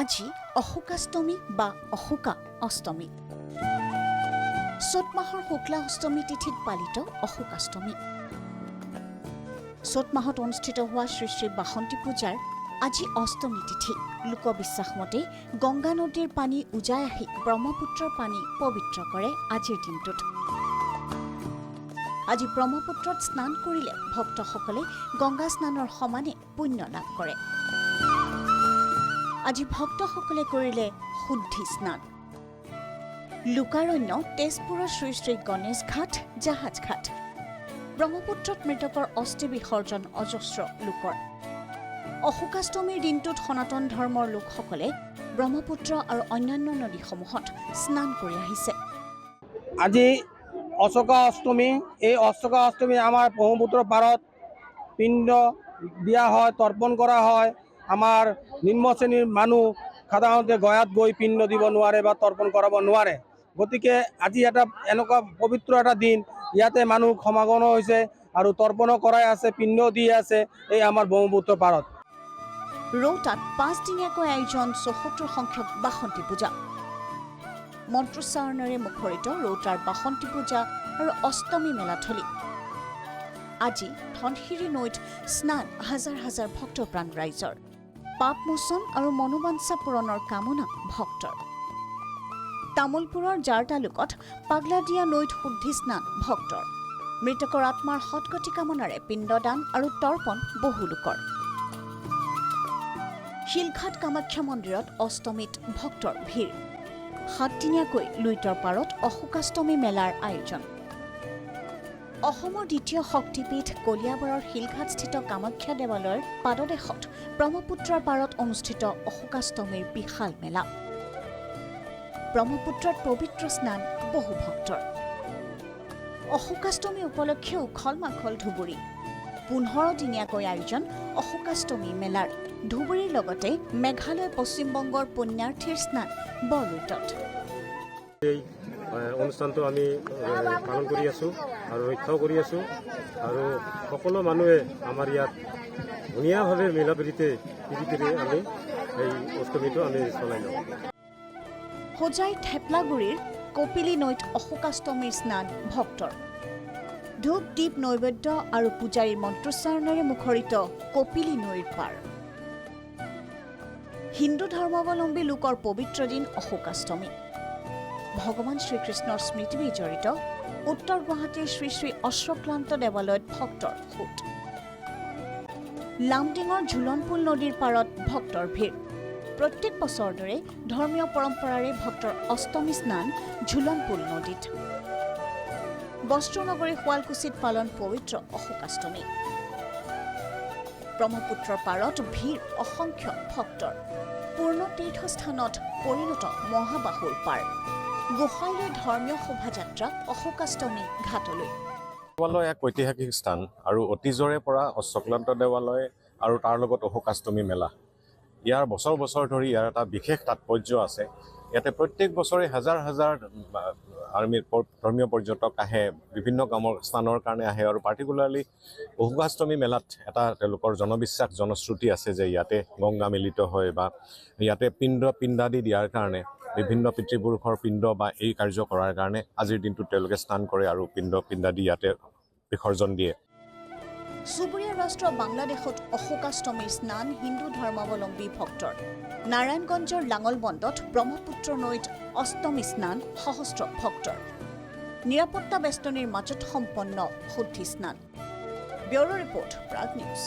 আজি অশোকাষ্টমী বা অশোকা অষ্টমী। চ'ত মাহৰ শুক্লা অষ্টমী তিথিত পালিত অশোকাষ্টমী। চ'ত মাহত অনুষ্ঠিত হোৱা শ্ৰী শ্ৰী বাসন্তী পূজাৰ আজি অষ্টমী তিথি। লোকবিশ্বাস মতে গংগা নদীৰ পানী উজাই আহি ব্ৰহ্মপুত্ৰৰ পানী পবিত্ৰ কৰে আজিৰ দিনটোত। আজি ব্ৰহ্মপুত্ৰত স্নান কৰিলে ভক্তসকলে গংগা স্নানৰ সমানে পুণ্য লাভ কৰে। আজি ভক্তসকলে কৰিলে শুদ্ধি স্নান। লোকাৰণ্য তেজপুৰৰ শ্ৰী শ্ৰী গণেশ ঘাট জাহাজ ঘাট। ব্ৰহ্মপুত্ৰত মৃতকৰ অস্থি বিসৰ্জন অজস্ৰ লোকৰ। অশোকাষ্টমীৰ দিনটোত সনাতন ধৰ্মৰ লোকসকলে ব্ৰহ্মপুত্ৰ আৰু অন্যান্য নদীসমূহত স্নান কৰি আহিছে। আজি অশোকা অষ্টমী এই অশোকা অষ্টমী আমাৰ ব্ৰহ্মপুত্ৰ পাৰত পিণ্ড দিয়া হয় তৰ্পণ কৰা হয়। আমাৰ নিম্ন শ্ৰেণীৰ মানুহ সাধাৰণতে গয়াত গৈ পিণ্ড দিব নোৱাৰে বা তৰ্পণ কৰাব নোৱাৰে। গতিকে আজি এটা এনেকুৱা পবিত্ৰ এটা দিন, ইয়াতে মানুহ সমাগম হৈছে আৰু তৰ্পণো কৰাই আছে, পিণ্ড দি আছে এই আমাৰ ব্ৰহ্মপুত্ৰ পাৰত। ৰৌতাত পাঁচদিনীয়াকৈ আয়োজন চৌসত্তৰ সংখ্যক বাসন্তী পূজা। মন্ত্ৰোচ্চাৰণেৰে মুখৰিত ৰৌতাৰ বাসন্তী পূজা আৰু অষ্টমী মেলাথলী। আজি ধনশিৰি নৈত স্নান হাজাৰ হাজাৰ ভক্তপ্ৰাণ ৰাইজৰ। পাপমোচন আৰু মনোবাঞ্ছা পূৰণৰ কামনা ভক্তৰ। তামোলপুৰৰ জাৰ তালুকত পাগলাদিয়া নৈত শুদ্ধি স্নান ভক্তৰ। মৃতকৰ আত্মাৰ সৎগতি কামনাৰে পিণ্ডদান আৰু তৰ্পণ বহু লোকৰ। শিলঘাট কামাখ্যা মন্দিৰত অষ্টমীত ভক্তৰ ভিৰ। সাতদিনীয়াকৈ লুইতৰ পাৰত অশোকাষ্টমী মেলাৰ আয়োজন। অসমৰ দ্বিতীয় শক্তিপীঠ কলিয়াবৰৰ শিলঘাটস্থিত কামাখ্যা দেৱালয়ৰ পাদদেশত ব্ৰহ্মপুত্ৰৰ পাৰত অনুষ্ঠিত অশোকাষ্টমীৰ বিশাল মেলা। ব্ৰহ্মপুত্ৰত পবিত্ৰ স্নান বহু ভক্তৰ। অশোকাষ্টমী উপলক্ষে উখল মাখল ধুবুৰী। পোন্ধৰ দিনীয়াকৈ আয়োজন অশোকাষ্টমী মেলাৰ। ধুবুৰীৰ লগতে মেঘালয় পশ্চিমবংগৰ পুণ্যাৰ্থীৰ স্নান এ, অনুষ্ঠানটো আমি পালন কৰি আছোঁ আৰু ৰক্ষাও কৰি আছোঁ। আৰু সকলো মানুহে আমাৰ ইয়াত ধুনীয়াভাৱে মিলা প্ৰীতি প্ৰীতিৰে আমি এই অষ্টমীটো আমি চলাই যাওঁ হোজাই থেপলাগুৰিৰ কপিলী নৈত অশোকাষ্টমীৰ স্নান ভক্তৰ। ধূপ, দীপ, নৈবেদ্য আৰু পূজাৰীৰ মন্ত্ৰোচ্চাৰণেৰে মুখৰিত কপিলী নৈৰ পাৰ। হিন্দু ধৰ্মাৱলম্বী লোকৰ পবিত্ৰ দিন অশোকাষ্টমী। ভগৱান শ্ৰীকৃষ্ণৰ স্মৃতি বিজড়িত উত্তৰ গুৱাহাটীৰ শ্ৰী শ্ৰী অশ্বক্লান্ত দেৱালয়ত ভক্তৰ সোঁত। লামডিঙৰ ঝুলনপুল নদীৰ পাৰত ভক্তৰ ভিৰ। প্ৰত্যেক বছৰৰ দৰে ধৰ্মীয় পৰম্পৰাৰে ভক্তৰ অষ্টমী স্নান ঝুলনপুল নদীত। বস্ত্ৰনগৰী শুৱালকুছিত পালন পবিত্ৰ অশোকাষ্টমী। ব্ৰহ্মপুত্ৰৰ পাৰত ভিৰ অসংখ্য ভক্তৰ। পূৰ্ণ তীৰ্থস্থানত পৰিণত মহাবাহুৰ পাৰ। গোসাইলৈ ধৰ্মীয় শোভাযাত্ৰা অশোকাষ্টমী ঘাটলৈ। দেৱালয় এক ঐতিহাসিক স্থান আৰু অতীজৰে পৰা অশ্বক্লান্ত দেৱালয় আৰু তাৰ লগত অশোকাষ্টমী মেলা। ইয়াৰ বছৰ বছৰ ধৰি ইয়াৰ এটা বিশেষ তাৎপৰ্য আছে। ইয়াতে প্ৰত্যেক বছৰে হাজাৰ হাজাৰ আৰ্মীৰ প- ধৰ্মীয় পৰ্যটক আহে বিভিন্ন কামৰ স্থানৰ কাৰণে আহে আৰু পাৰ্টিকুলাৰলি অশোকাষ্টমী মেলাত এটা তেওঁলোকৰ জনবিশ্বাস জনশ্ৰুতি আছে যে ইয়াতে গংগা মিলিত হয় বা ইয়াতে পিণ্ড পিণ্ডাদি দিয়াৰ কাৰণে বিভিন্ন পিতৃপুৰুষৰ পিণ্ড বা এই কাৰ্য কৰাৰ কাৰণে আজিৰ দিনটোত তেওঁলোকে স্নান কৰে আৰু পিণ্ড পিণ্ডাদি ইয়াতে বিসৰ্জন দিয়ে। চুবুৰীয়া ৰাষ্ট্ৰ বাংলাদেশত অশোকাষ্টমীৰ স্নান হিন্দু ধৰ্মাৱলম্বী ভক্তৰ। নাৰায়ণগঞ্জৰ লাঙলবন্দত ব্ৰহ্মপুত্ৰ নৈত অষ্টমী স্নান সহস্ৰ ভক্তৰ। নিৰাপত্তা বেষ্টনীৰ মাজত সম্পন্ন শুদ্ধি স্নান। Bureau report, Prag news.